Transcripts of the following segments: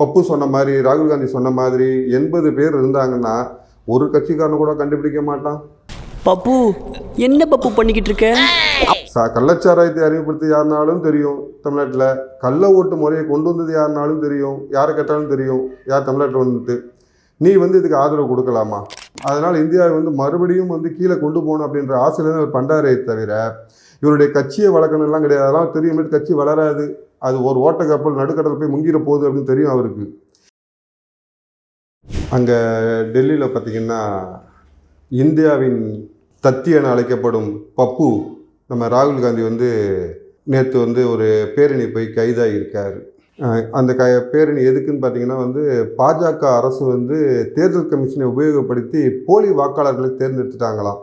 பப்பு சொன்ன மாதிரி ராகுல் காந்தி சொன்ன மாதிரி எண்பது பேர் இருந்தாங்கன்னா ஒரு கட்சிக்காரன் கூட கண்டுபிடிக்க மாட்டான். பப்பு என்ன பப்பு பண்ணிக்கிட்டு இருக்க? கள்ளச்சாராயத்தை அறிமுகப்படுத்தி யாருனாலும் தெரியும். தமிழ்நாட்டில் கள்ள ஓட்டு முறையை கொண்டு வந்தது யாருனாலும் தெரியும். யாரை கேட்டாலும் தெரியும். யார் தமிழ்நாட்டில் வந்துட்டு. நீ வந்து இதுக்கு ஆதரவு கொடுக்கலாமா? அதனால் இந்தியாவை வந்து மறுபடியும் வந்து கீழே கொண்டு போகணும் அப்படின்ற ஆசையில அவர் பண்டாரே தவிர இவருடைய கட்சியை வளர்க்கணும்லாம் கிடையாது. அதெல்லாம் தெரியும். கட்சி வளராது. அது ஒரு ஓட்ட கப்பல் நடுக்கடல் போய் முங்கிட போகுது அப்படின்னு தெரியும் அவருக்கு. அங்கே டெல்லியில் பார்த்தீங்கன்னா இந்தியாவின் தத்தி என அழைக்கப்படும் பப்பு நம்ம ராகுல் காந்தி வந்து நேற்று வந்து ஒரு பேரணி போய் கைதாகி இருக்கார் அந்த க பேரணி எதுக்குன்னு பார்த்தீங்கன்னா வந்து பாஜக அரசு வந்து தேர்தல் கமிஷனை உபயோகப்படுத்தி போலி வாக்காளர்களை தேர்ந்தெடுத்துட்டாங்களாம்.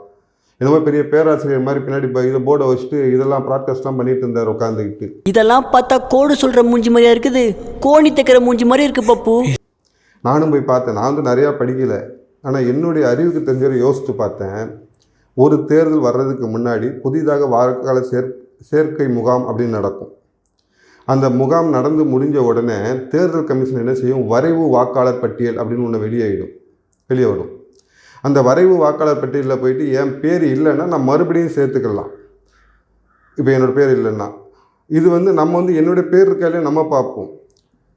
என்னமோ பெரிய பேராசிரியர் மாதிரி பின்னாடி இப்போ இதை போர்டை வச்சுட்டு இதெல்லாம் ப்ராட்காஸ்ட்லாம் பண்ணிட்டு இருந்தார் உட்காந்துக்கிட்டு இதெல்லாம் பார்த்தா கோடு சொல்ற மூஞ்சி மாதிரியா இருக்குது? கோணி தைக்கிற மூஞ்சி மாதிரி இருக்கு பப்பு. நானும் போய் பார்த்தேன். நான் வந்து நிறையா படிக்கலை. ஆனால் என்னுடைய அறிவுக்கு தெரிஞ்சவரை யோசித்து பார்த்தேன். ஒரு தேர்தல் வர்றதுக்கு முன்னாடி புதிதாக வாக்காளர் சேர் சேர்க்கை முகாம் அப்படின்னு நடக்கும். அந்த முகாம் நடந்து முடிஞ்ச உடனே தேர்தல் கமிஷன் என்ன செய்யும்? வரைவு வாக்காளர் பட்டியல் அப்படின்னு ஒன்று வெளியாயிடும். வெளியே வரும். அந்த வரைவு வாக்காளர் பட்டியலில் போயிட்டு என் பேர் இல்லைன்னா நான் மறுபடியும் சேர்த்துக்கலாம். இப்போ என்னோட பேர் இல்லைன்னா. இது வந்து நம்ம வந்து என்னுடைய பேர் இருக்காலே நம்ம பார்ப்போம்.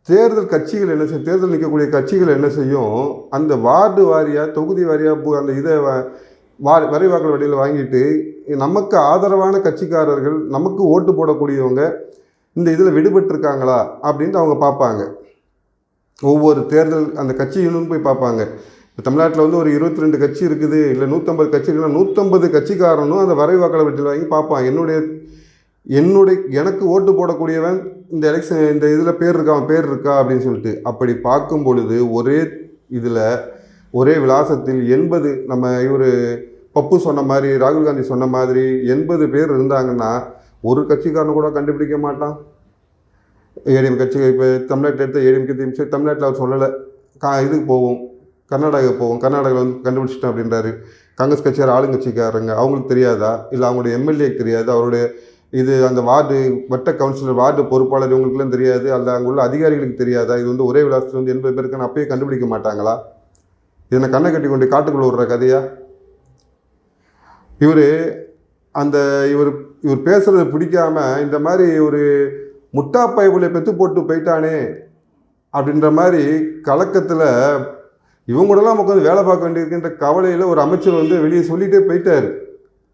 தேர்தல் கட்சிகள் என்ன செய்யும் தேர்தல் நிற்கக்கூடிய கட்சிகள் என்ன செய்யும்? அந்த வார்டு வாரியாக தொகுதி வாரியாக அந்த இதை வ- வா வரைவாக்கள் வடிவில் வாங்கிட்டு நமக்கு ஆதரவான கட்சிக்காரர்கள் நமக்கு ஓட்டு போடக்கூடியவங்க இந்த இதில் விடுபட்டிருக்காங்களா? அப்படின்ட்டு அவங்க பார்ப்பாங்க. ஒவ்வொரு தேர்தல் அந்த கட்சியிலும் போய் பார்ப்பாங்க. இப்போ தமிழ்நாட்டில் வந்து ஒரு இருபத்தி ரெண்டு கட்சி இருக்குது. இல்லை நூற்றம்பது கட்சி இருக்குன்னா நூற்றம்பது கட்சிக்காரனும் அந்த வரைவாக்களை வட்டியில் வாங்கி பார்ப்பான். என்னுடைய என்னுடைய எனக்கு ஓட்டு போடக்கூடியவன் இந்த எலெக்ஷன் இந்த இதில் பேர் இருக்கா அவன் பேர் இருக்கா அப்படின்னு சொல்லிட்டு அப்படி பார்க்கும் பொழுது ஒரே இதில் ஒரே விலாசத்தில் எண்பது நம்ம இவர் பப்பு சொன்ன மாதிரி ராகுல் காந்தி சொன்ன மாதிரி எண்பது பேர் இருந்தாங்கன்னா ஒரு கட்சிக்காரன் கூட கண்டுபிடிக்க மாட்டான். ஏடிஎம் கட்சி இப்போ தமிழ்நாட்டில் எடுத்த ஏடிஎம்கே திமுக தமிழ்நாட்டில் அவர் சொல்லலை. கா இதுக்கு போவோம். கர்நாடகா போவோம். கர்நாடகாவில் வந்து கண்டுபிடிச்சிட்டேன் அப்படின்றாரு. காங்கிரஸ் கட்சியார் ஆளுங்கட்சிக்காரங்க அவங்களுக்கு தெரியாதா? இல்லை அவங்களுடைய எம்எல்ஏக்கு தெரியாது? அவருடைய இது அந்த வார்டு வட்ட கவுன்சிலர் வார்டு பொறுப்பாளர் இவங்களுக்குலாம் தெரியாது. அல்ல அங்கே உள்ள அதிகாரிகளுக்கு தெரியாதா? இது வந்து ஒரே விளாசத்தில் வந்து எண்பது பேருக்குன்னு அப்பயே கண்டுபிடிக்க மாட்டாங்களா? இதனை கண்ணை கட்டி கொண்டு காட்டுக்குள்ள விடுற கதையா? இவர் அந்த இவர் இவர் பேசுறது பிடிக்காம இந்த மாதிரி ஒரு முட்டா பயவுல பெற்று போட்டு போயிட்டானே அப்படின்ற மாதிரி கலக்கத்தில் இவங்க கூடலாம் உட்காந்து வேலை பார்க்க வேண்டியிருக்கின்ற கவலையில் ஒரு அமைச்சர் வந்து வெளியே சொல்லிட்டே போயிட்டார்.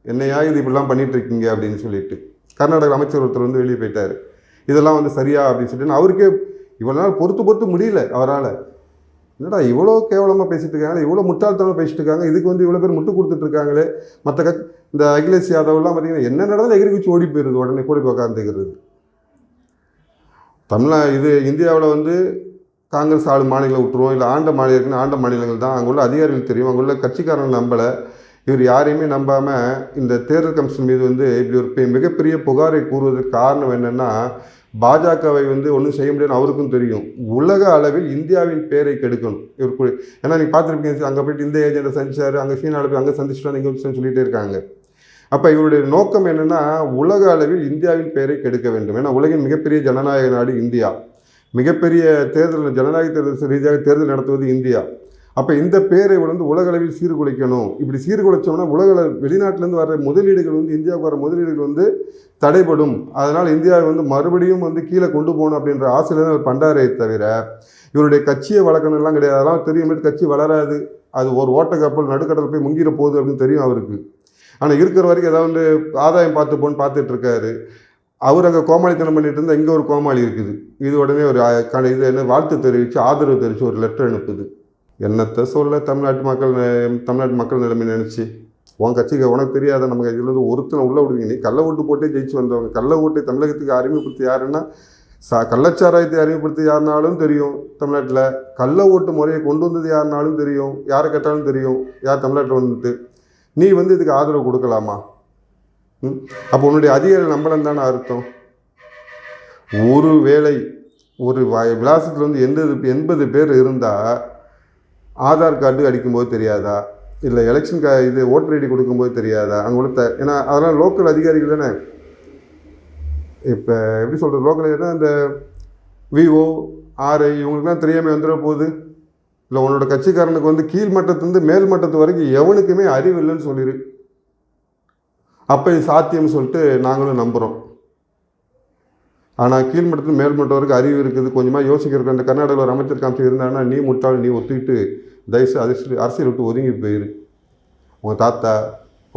என்னையா இது இப்படிலாம் பண்ணிகிட்ருக்கீங்க அப்படின்னு சொல்லிட்டு. கர்நாடக அமைச்சர் ஒருத்தர் வந்து வெளியே போயிட்டார். இதெல்லாம் வந்து சரியா அப்படின்னு சொல்லிட்டு அவருக்கே இவ்வளோ நாள் பொறுத்து பொறுத்து முடியல அவரால். என்னடா இவ்வளோ கேவலமாக பேசிட்டு இருக்காங்க இவ்வளோ முட்டாள்தனமாக பேசிட்டு இருக்காங்க இதுக்கு வந்து இவ்வளோ பேர் முட்டு கொடுத்துட்டு இருக்காங்களே. மற்ற க இந்த அகிலேஷ் யாதவ்லாம் பார்த்தீங்கன்னா என்ன நடந்தாலும் எகிரி குச்சி ஓடி போயிடுது உடனே கூட உட்காந்துக்கிறது தமிழ் இது இந்தியாவில் வந்து காங்கிரஸ் ஆளு மாநிலம் விட்டுருவோம் இல்லை ஆண்ட மாநிலங்கள் ஆண்ட மாநிலங்கள் தான். அங்கே உள்ள அதிகாரிகள் தெரியும். அங்குள்ள கட்சிக்காரன் நம்பலை. இவர் யாரையுமே நம்பாமல் இந்த தேர்தல் கமிஷன் மீது வந்து இப்படி ஒரு பெ- மிகப்பெரிய புகாரை கூறுவதற்கு காரணம் என்னென்னா பாஜகவை வந்து ஒன்றும் செய்ய முடியாதுன்னு அவருக்கும் தெரியும். உலக அளவில் இந்தியாவின் பேரை கெடுக்கணும். இவர் கு- ஏன்னா நீங்கள் பார்த்துருப்பீங்க அங்கே போயிட்டு இந்த ஏஜென்ட்டை சந்திச்சார் அங்கே சீனாவில் போய் அங்கே சந்திச்சிட்டு இங்கே சொல்லிகிட்டே இருக்காங்க. அப்போ இவருடைய நோக்கம் என்னென்னா உலக அளவில் இந்தியாவின் பெயரை கெடுக்க வேண்டும். ஏன்னா உலகின் மிகப்பெரிய ஜனநாயக நாடு இந்தியா. மிகப்பெரிய தேர்தல் ஜனநாயக தேர்தல் ரீதியாக தேர்தல் நடத்துவது இந்தியா. அப்போ இந்த பேரை வந்து உலகளவில் சீர்குலைக்கணும். இப்படி சீர்குலைச்சோம்னா உலக வெளிநாட்டிலேருந்து வர முதலீடுகள் வந்து இந்தியாவுக்கு வர முதலீடுகள் வந்து தடைபடும். அதனால் இந்தியாவை வந்து மறுபடியும் வந்து கீழே கொண்டு போகணும் அப்படின்ற ஆசையில தான் அவர் பண்டாரே தவிர இவருடைய கட்சியை வளர்க்கணும்லாம் கிடையாது. அதெல்லாம் தெரியும் கட்சி வளராது. அது ஒரு ஓட்ட கப்பல் நடுக்கடல் போய் முங்கிட போகுது அப்படின்னு தெரியும் அவருக்கு. ஆனால் இருக்கிற வரைக்கும் ஏதாவது ஆதாயம் பார்த்துப்போன்னு பார்த்துட்ருக்காரு அவர் அங்கே கோமாளித்தனம் பண்ணிட்டு இருந்தால் இங்கே ஒரு கோமாளி இருக்குது. இது உடனே ஒரு அஹ், இது என்ன வாழ்த்து தெரிவித்து ஆதரவு தெரிவித்து ஒரு லெட்டர் அனுப்புது. என்னத்தை சொல்ல தமிழ்நாட்டு மக்கள் தமிழ்நாட்டு மக்கள் நிலைமை நினச்சி? உன் கட்சிக்கு உனக்கு தெரியாத நம்ம இதில் இருந்து ஒருத்தனை உள்ளே விடுவீங்க நீ கள்ள ஓட்டு போட்டே ஜெயிச்சு வந்தவங்க. கள்ள ஓட்டை தமிழகத்துக்கு அறிமுகப்படுத்தி யாருன்னா சா கள்ளச்சாராயத்தை அறிமுகப்படுத்தி யாருனாலும் தெரியும். தமிழ்நாட்டில் கள்ள ஓட்டு முறையை கொண்டு வந்தது யாருனாலும் தெரியும். யாரை கேட்டாலும் தெரியும். யார் தமிழ்நாட்டில் வந்துட்டு. நீ வந்து இதுக்கு ஆதரவு கொடுக்கலாமா? அப்போ உன்னுடைய அதிகாரி நம்பலம் தானே அர்த்தம்? ஒரு வேளை ஒரு வ- விலாசத்தில் வந்து எண்பது எண்பது பேர் இருந்தால் ஆதார் கார்டு அடிக்கும்போது தெரியாதா? இல்லை எலெக்ஷன் கா இது ஓட்டர் ஐடி கொடுக்கும்போது தெரியாதா? அங்கே உள்ள த- ஏன்னா அதெல்லாம் லோக்கல் அதிகாரிகள் தானே. இப்போ எப்படி சொல்கிறது லோக்கல் அந்த விஓ ஆர்ஐ இவங்களுக்குலாம் தெரியாமல் வந்துட போகுது. இல்லை உன்னோட கட்சிக்காரனுக்கு வந்து கீழ் மட்டத்துலேருந்து மேல் மட்டத்து வரைக்கும் எவனுக்குமே அறிவு இல்லைன்னு சொல்லிடு அப்போ இது சாத்தியம்னு சொல்லிட்டு நாங்களும் நம்புகிறோம் ஆனால் கீழ்மட்டத்தில் மேல்மட்டம் வரைக்கும் அறிவு இருக்குது. கொஞ்சமாக யோசிக்கிறதுக்கு அந்த கர்நாடகாவில் ஒரு அமைச்சர் காமிச்சு இருந்தாங்கன்னா நீ முட்டாள் நீ ஒத்துக்கிட்டு தயவுசு அரசியல் அரசியல் விட்டு ஒதுங்கி போயிரு. உங்கள் தாத்தா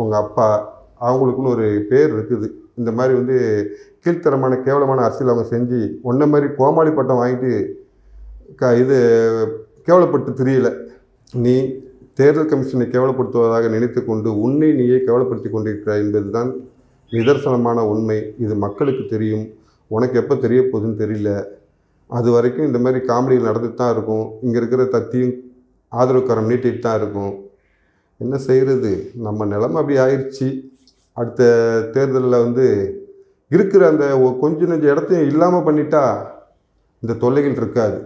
உங்கள் அப்பா அவங்களுக்குன்னு ஒரு பேர் இருக்குது. இந்த மாதிரி வந்து கீழ்த்தரமான கேவலமான அரசியல் அவங்க செஞ்சு ஒன்றை மாதிரி கோமாளி பட்டம் வாங்கிட்டு க இது கேவலப்பட்டு தெரியல. நீ தேர்தல் கமிஷனை கேவலப்படுத்துவதாக நினைத்து கொண்டு உன்னை நீயே கேவலப்படுத்தி கொண்டிருக்கிறாய் என்பதுதான் நிதர்சனமான உண்மை. இது மக்களுக்கு தெரியும். உனக்கு எப்போ தெரிய போகுதுன்னு தெரியல. அது வரைக்கும் இந்த மாதிரி காமெடிகள் நடந்துட்டு தான் இருக்கும். இங்கே இருக்கிற தத்தியும் ஆதரவுக்காரம் நீட்டிட்டு தான் இருக்கும். என்ன செய்கிறது நம்ம நிலைமை அப்படி ஆயிடுச்சு அடுத்த தேர்தலில் வந்து இருக்கிற அந்த கொஞ்சம் கொஞ்ச நெஞ்ச இடத்தையும் இல்லாமல் பண்ணிட்டா இந்த தொல்லைகள் இருக்காது.